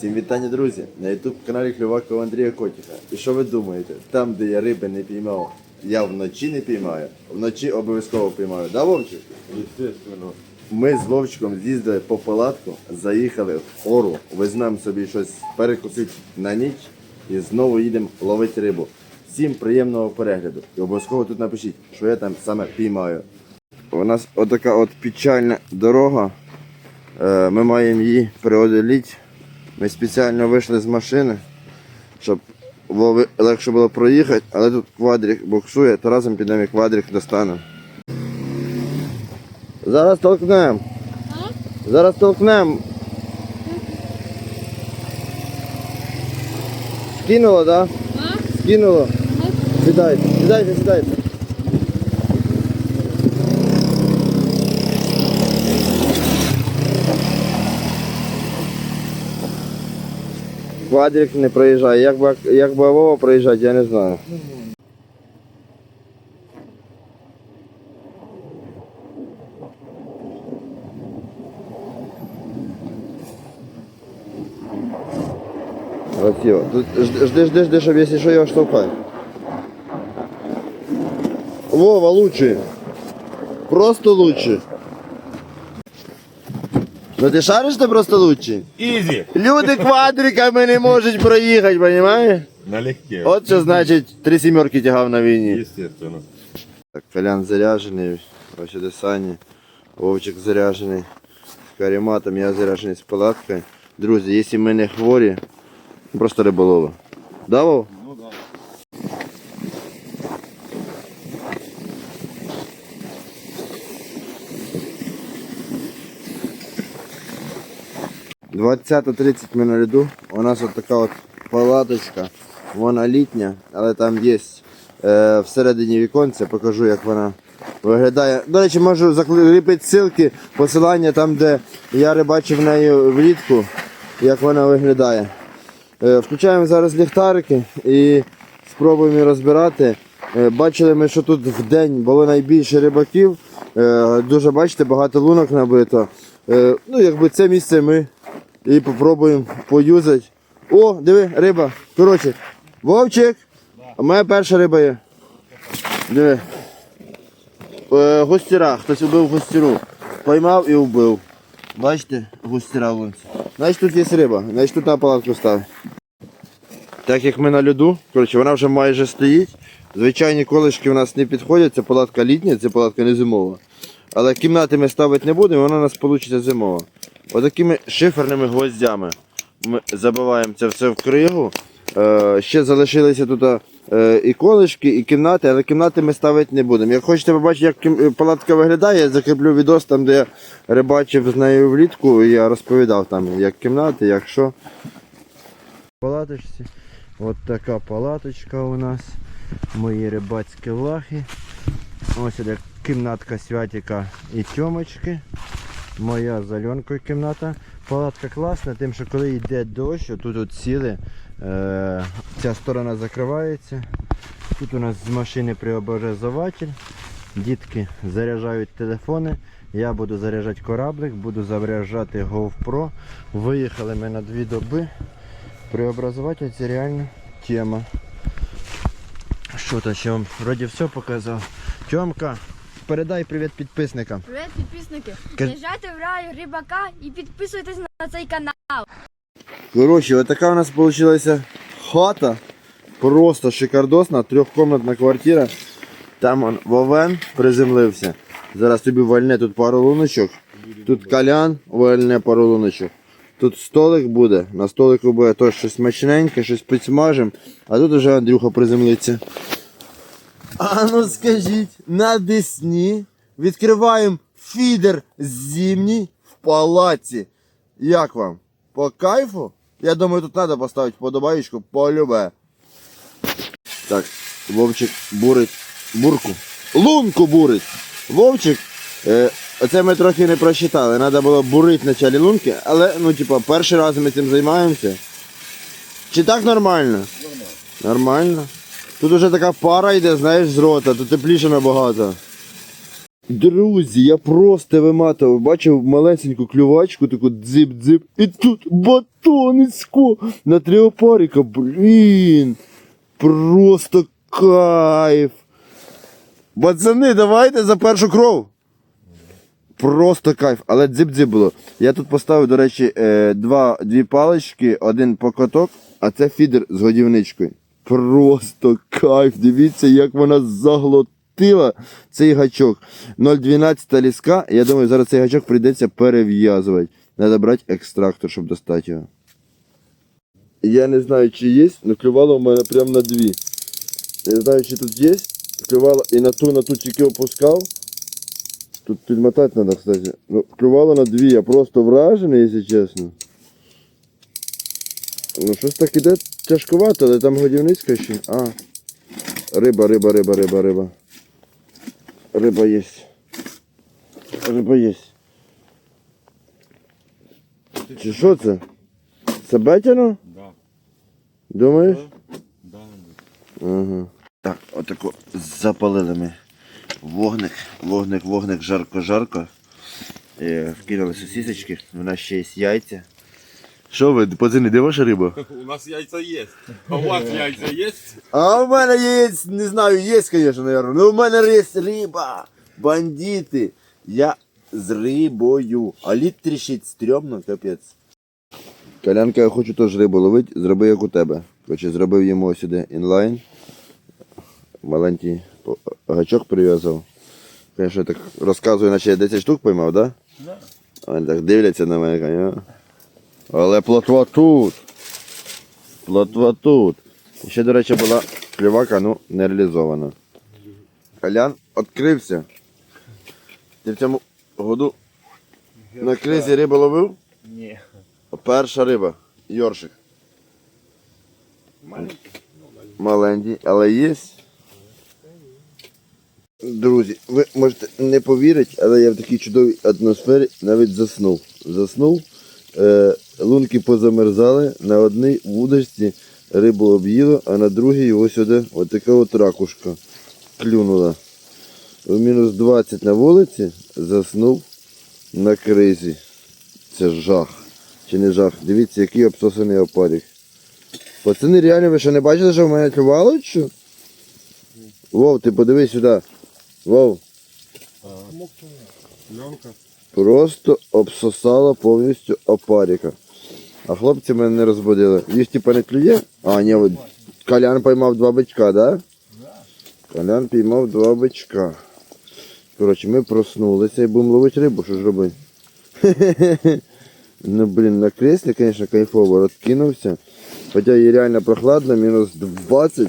Всім вітання, друзі! На ютуб каналі Клювака Андрія Котіка. І що ви думаєте? Там, де я риби не піймав, я вночі не піймаю, вночі обов'язково піймаю. Да, Вовчик? Естественно. Ми з Вовчиком з'їздили по палатку, заїхали в ору, візьмемо собі щось перекусити на ніч і знову їдемо ловити рибу. Всім приємного перегляду. І обов'язково тут напишіть, що я там саме піймаю. У нас отака от печальна дорога. Е, Ми маємо її преодоліти. Ми спеціально вийшли з машини, щоб легше було проїхати, але тут квадрик буксує, то разом підемо і квадрик достанемо. Зараз толкнемо. Зараз толкнемо. Скинуло, так? Да? Скинуло. Сідайте, сідайте, сідайте. Квадрик не проїжджає. Як би, як би Вова проїжджати, я не знаю. Красиво. Жди, жди, жди, щоб якщо що його штовхає. Вова, лучший. Просто лучший. Ну ти шариш, ти просто лучший? Ізі. Люди квадриками не можуть проїхати, розумієш? Налегке. От що значить три сімерки тягав на війні. Естественно. Так, Колян заряджений, ось сюди Сані, Вовчик заряджений з карематом, я заряджений з палаткою. Друзі, якщо ми не хворі, просто риболови. Да, Вов? Ну да. 20.30 ми на льоду. У нас от така от палаточка. Вона літня, але там є е, всередині віконця, покажу, як вона виглядає. До речі, можу закріпити ссылки, посилання там, де я рибачив нею влітку, як вона виглядає. Е, включаємо зараз ліхтарики і спробуємо розбирати. Е, бачили ми, що тут в день було найбільше рибаків. Е, дуже бачите, багато лунок набито. Е, ну, якби це місце ми і попробуємо поюзати. О, диви, риба. Коротше, Вовчик, а моя перша риба є. Диви. Е, густіра, хтось убив густіру. Поймав і вбив. Бачите, густіра в лунці. Значить тут є риба, значить тут на палатку ставить. Так як ми на льоду, коротше, вона вже майже стоїть. Звичайні колишки у нас не підходять, це палатка літня, це палатка не зимова. Але кімнати ми ставити не будемо, вона у нас вийде зимова. Отакими шиферними гвоздями ми забиваємо це все в кригу. Е, ще залишилися тут е, і колишки, і кімнати, але кімнати ми ставити не будемо. Як хочете побачити, як палатка виглядає, я закріплю відос там, де я рибачив з нею влітку, і я розповідав там, як кімнати, як що. Палаточці. От така палаточка у нас. Мої рибацькі лахи. Ось іде кімнатка Святіка і Тьомочки. Моя з кімната. Палатка класна, тим, що коли йде дощ, тут от сіли, е, ця сторона закривається. Тут у нас з машини преобразователь. Дітки заряджають телефони. Я буду заряджати кораблик, буду заряджати GoPro. Виїхали ми на дві доби. Преобразователь це реально тема. Що то ще вам вроді все показав. Тьомка, передай привіт підписникам. Привіт, підписники! Заїжджайте в раю рибака і підписуйтесь на цей канал. Коротше, отака у нас вийшла хата. Просто шикардосна, трьохкомнатна квартира. Там он Вовен приземлився. Зараз тобі вальне тут пару луночок. Тут калян вальне пару луночок. Тут столик буде. На столику буде теж щось смачненьке, щось підсмажем. А тут уже Андрюха приземлиться. А ну скажіть, на Десні відкриваємо фідер зимній в палаці. Як вам? По кайфу? Я думаю, тут треба поставити подобаєчку полюбе. Так, Вовчик бурить бурку. Лунку бурить. Вовчик. Е, оце ми трохи не просчитали. Треба було бурити в началі лунки, але ну, типа, перший раз ми цим займаємося. Чи так нормально? Нормально. Нормально. Тут уже така пара йде, знаєш, з рота, тут тепліше набагато. Друзі, я просто виматував, бачив малесеньку клювачку, таку дзип-дзип, і тут батоницько на три опарика. Блін. Просто кайф. Пацани, давайте за першу кров. Просто кайф, але дзип-дзип було. Я тут поставив, до речі, е, два, дві палички, один покоток, а це фідер з годівничкою. Просто кайф. Дивіться, як вона заглотила цей гачок. 0,12 ліска. Я думаю, зараз цей гачок прийдеться перев'язувати. Треба брати екстрактор, щоб достати його. Я не знаю, чи є, але клювало в мене прямо на дві. Не знаю, чи тут є. Клювало і на ту, на ту тільки опускав. Тут підмотати треба, кстати. Ну, клювало на дві, я просто вражений, якщо чесно. Ну, щось так іде тяжкувато, але там годівницька ще. А. Риба, риба, риба, риба, риба. Риба є. Риба є. Чи що це? Це бетяно? Да. Думаєш? Да. Ага. Так, отако запалили ми вогник, вогник, вогник, жарко-жарко. Е, Вкинули сосисочки, у нас ще є яйця. Що ви, пацани, де ваша риба? У нас яйца есть. А у вас яйца есть? А у мене є, не знаю, є, звісно, наверное. Ну у мене є риба. Бандити. Я з рибою. А лід тріщить стрьомно, капець. Колянка, я хочу теж рибу ловити, зроби як у тебе. Короче, зробив йому сюди інлайн. Маленький гачок прив'язав. Конечно, так розказую, наче я 10 штук поймав, да? Да. Вони так дивляться на мене, конечно. Але плотва тут. Плотва тут. І ще, до речі, була клювака, ну, не реалізована. Колян відкрився. Ти в цьому году на кризі рибу ловив? Ні. Перша риба. Йоршик. Маленький, але є. Друзі, ви можете не повірити, але я в такій чудовій атмосфері навіть заснув. Заснув, лунки позамерзали, на одній вудочці рибу об'їло, а на другій ось сюди от така от ракушка клюнула. В мінус 20 на вулиці заснув на кризі. Це жах. Чи не жах? Дивіться, який обсосаний опарик. Пацани, реально ви що не бачили, що в мене клювало? чи Що? Вов, ти подивись сюди. Вов, Пленка. Просто обсосало повністю опарика. А хлопці мене не розбудили. Їх типа не клює? А, ні, от Колян поймав два бичка, да? Колян піймав два бичка. Коротше, ми проснулися і будемо ловити рибу, що ж робити? Ну, блін, на креслі, звісно, кайфово розкинувся. Хоча і реально прохладно, мінус 20.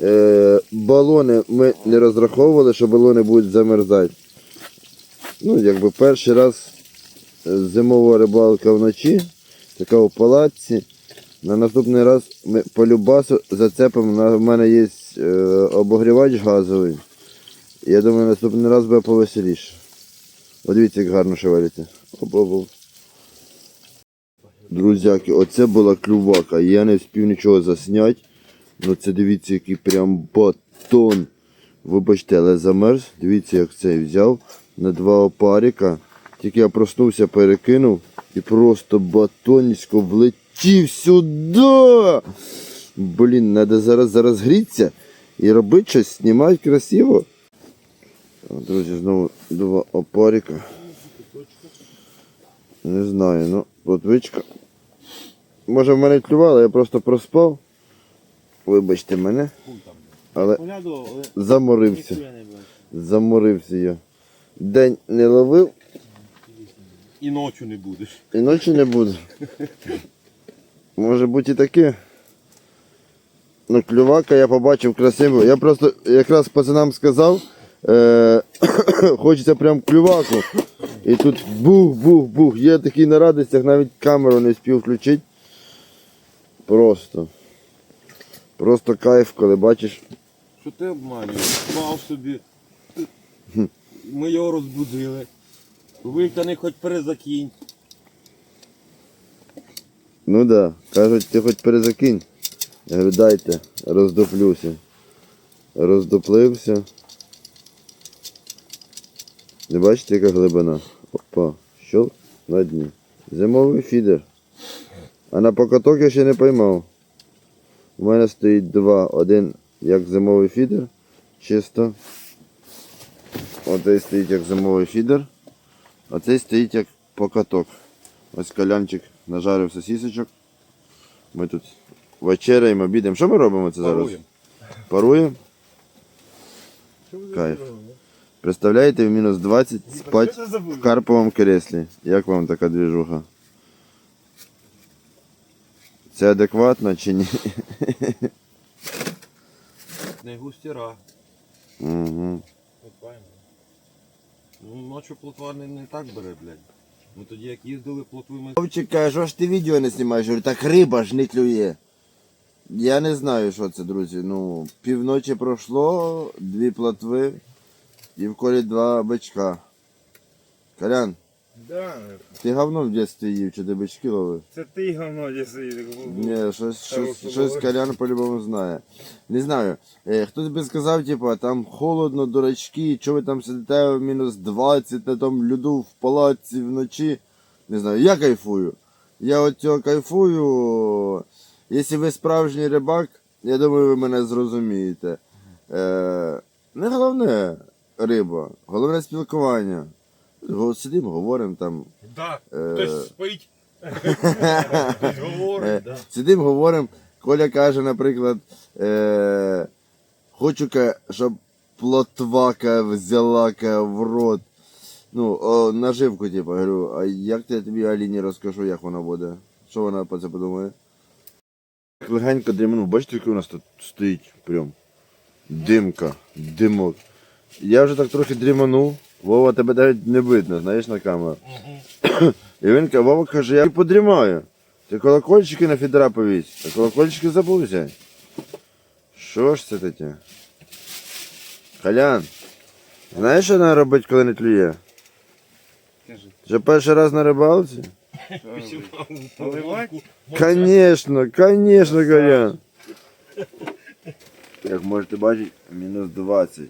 Е, балони ми не розраховували, що балони будуть замерзати. Ну, якби перший раз е, зимова рибалка вночі, така у палатці. На наступний раз ми по любасу зацепимо. В мене є е, обогрівач газовий. Я думаю, наступний раз буде повеселіше. От дивіться, як гарно шевелиться. Оп-оп-оп. Друзяки, оце була клювака. Я не встиг нічого засняти. Ну це дивіться, який прям батон. Вибачте, але замерз. Дивіться, як цей взяв на два опарика. Тільки я проснувся, перекинув і просто батонісько влетів сюди. Блін, треба зараз зараз грітися і робити щось, знімати красиво. Друзі, знову два опарика. Не знаю, ну, плотвичка. Може в мене клювало, я просто проспав. Вибачте мене. Але заморився. ніхуя не бачу. Заморився я. День не ловив І ночі не будеш. і ночі не буду. Може бути і таке. Ну, клювака я побачив красиво. Я просто якраз пацанам сказав, е- хочеться прям клюваку. І тут бух-бух-бух. Я такий на радостях, навіть камеру не спів включити. Просто. Просто кайф, коли бачиш. Що ти обманюєш? Спав собі. Ми його розбудили. Витягни хоч перезакинь. Ну да, кажуть, ти хоч перезакинь. Я говорю, дайте, роздуплюся. Роздуплився. Не бачите, яка глибина? Опа, що на дні. Зимовий фідер. А на покаток я ще не поймав. У мене стоїть два. Один як зимовий фідер. Чисто. Оцей стоїть як зимовий фідер. А цей стоїть як покаток. Ось калянчик нажарив сосісочок. Ми тут вечеряємо, обідаємо. Що ми робимо це зараз? Паруємо. Паруємо? Кайф. Представляєте, в мінус 20 спать в карповому креслі. Як вам така двіжуха? Це адекватно чи ні? Не густіра. Угу. Ну, ночі плотва не, не так бере, блядь. Ми тоді як їздили, плотви ми Вовчик каже, що ж ти відео не знімаєш? Я говорю, так риба ж не клює. Я не знаю, що це, друзі. Ну, півночі пройшло, дві плотви і в колі два бичка. Колян, Да, ти говно в дитинстві їв, чи ти бички ловив? це ти говно десь так був. Ні, щось, щось, щось. Колян по-любому знає. Не знаю. Е, хтось би сказав, типу, там холодно, дурачки, що ви там сидите в мінус 20, на тому льоду в палаці вночі. Не знаю, я кайфую. Я от цього кайфую. Якщо ви справжній рибак, я думаю, ви мене зрозумієте. Е, не головне риба, головне спілкування. Сидимо, говоримо там. Да, Е. хтось спить. Хтось говорить, Е, да. Сидимо, говоримо. Коля каже, наприклад, е, хочу, щоб плотвака взяла в рот. Ну, о, наживку, типу, говорю, а як я тобі Аліні розкажу, як вона буде? Що вона про це подумає? Легенько дріманув, бачите, який у нас тут стоїть прям димка, димок. Я вже так трохи дріманув. Вова, тебе навіть не видно, знаєш, на камеру. І він каже, Вова каже, я подрімаю. Ти колокольчики на фідера повісь, а колокольчики забув взяти. Що ж це таке? Колян, знаєш, що треба робити, коли не клює? Кажи. Що перший раз на рибалці? Наливать? Конечно, конечно, Колян. Як можете бачити, мінус 20.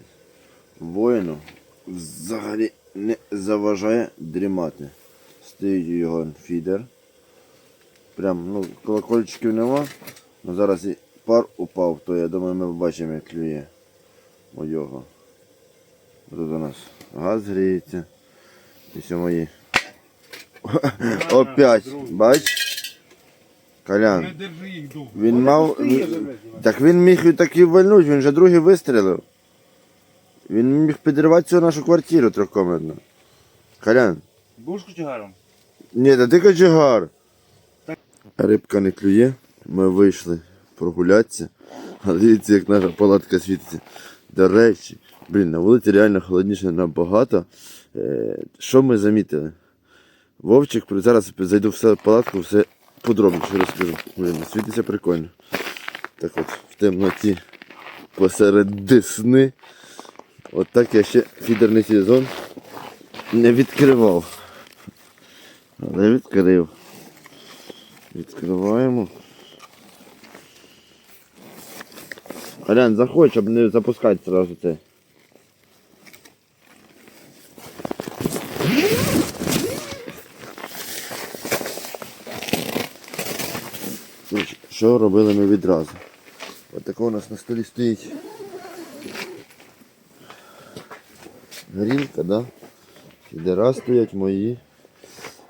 Воїну взагалі не заважає дрімати. Стоїть його фідер. Прям, ну, колокольчиків нема. Ну зараз і пар упав, то я думаю, ми побачимо, як клює мойого. Тут у нас газ гріється. І все мої. Опять, бач? Колян. Не держи їх довго. Він мав. Так він міг і так і вальнуть, він вже другий вистрілив. Він міг підривати цю нашу квартиру трьохкомнатну. Колян. Будеш кочегаром? Ні, та ти кочегар. Рибка не клює. Ми вийшли прогулятися. А дивіться, як наша палатка світиться. До речі, блін, на вулиці реально холодніше набагато. Е, що ми замітили? Вовчик, зараз зайду в палатку, все подробніше розкажу. Блін, світиться прикольно. Так от, в темноті посеред десни. От так я ще фідерний сезон не відкривав. Але відкрив. Відкриваємо. Алян, заходь, щоб не запускати одразу це. Що робили ми відразу? Ось таке у нас на столі стоїть. Горілка, да? Фідера стоять мої.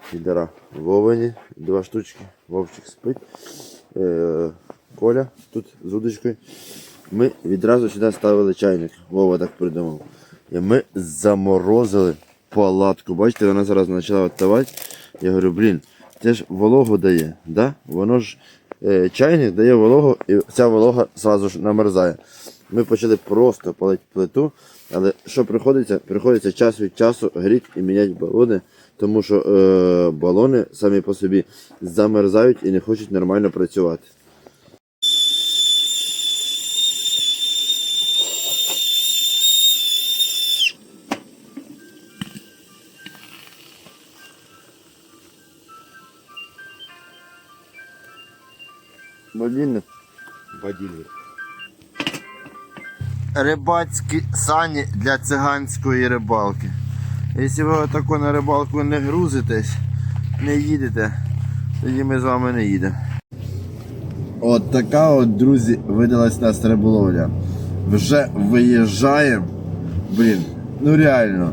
Фідера Вовані, два штучки. Вовчик спить. Е, Коля тут з удочкою. Ми відразу сюди ставили чайник. Вова так придумав. І ми заморозили палатку. Бачите, вона зараз почала відставати. Я говорю, блін, це ж вологу дає. Да? Воно ж е, чайник дає вологу, і ця волога одразу ж намерзає. Ми почали просто палити плиту, але що приходиться? Приходиться час від часу гріти і міняти балони, тому що е, балони самі по собі замерзають і не хочуть нормально працювати. Рибацькі сані для циганської рибалки. Якщо ви отако на рибалку не грузитесь, не їдете, тоді ми з вами не їдемо. От така от, друзі, видалась нас риболовля. Вже виїжджаємо. Блін, ну реально.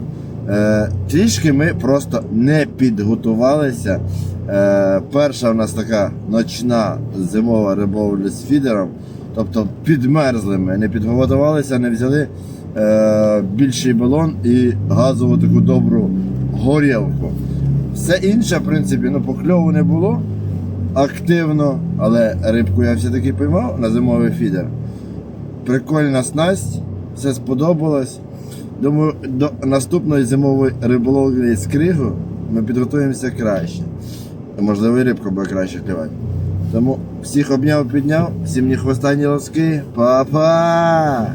Е, трішки ми просто не підготувалися. Е, перша в нас така ночна зимова риболовля з фідером. Тобто підмерзли ми, не підготувалися, не взяли е, більший балон і газову таку добру горілку. Все інше, в принципі, ну, покльову не було активно, але рибку я все-таки поймав на зимовий фідер. Прикольна снасть, все сподобалось. Думаю, до наступної зимової риболовлі з кригу ми підготуємося краще. Можливо, і рибку буде краще клювати. Тому всіх обняв, підняв, всім ні хвоста, ні лоски. Па-па!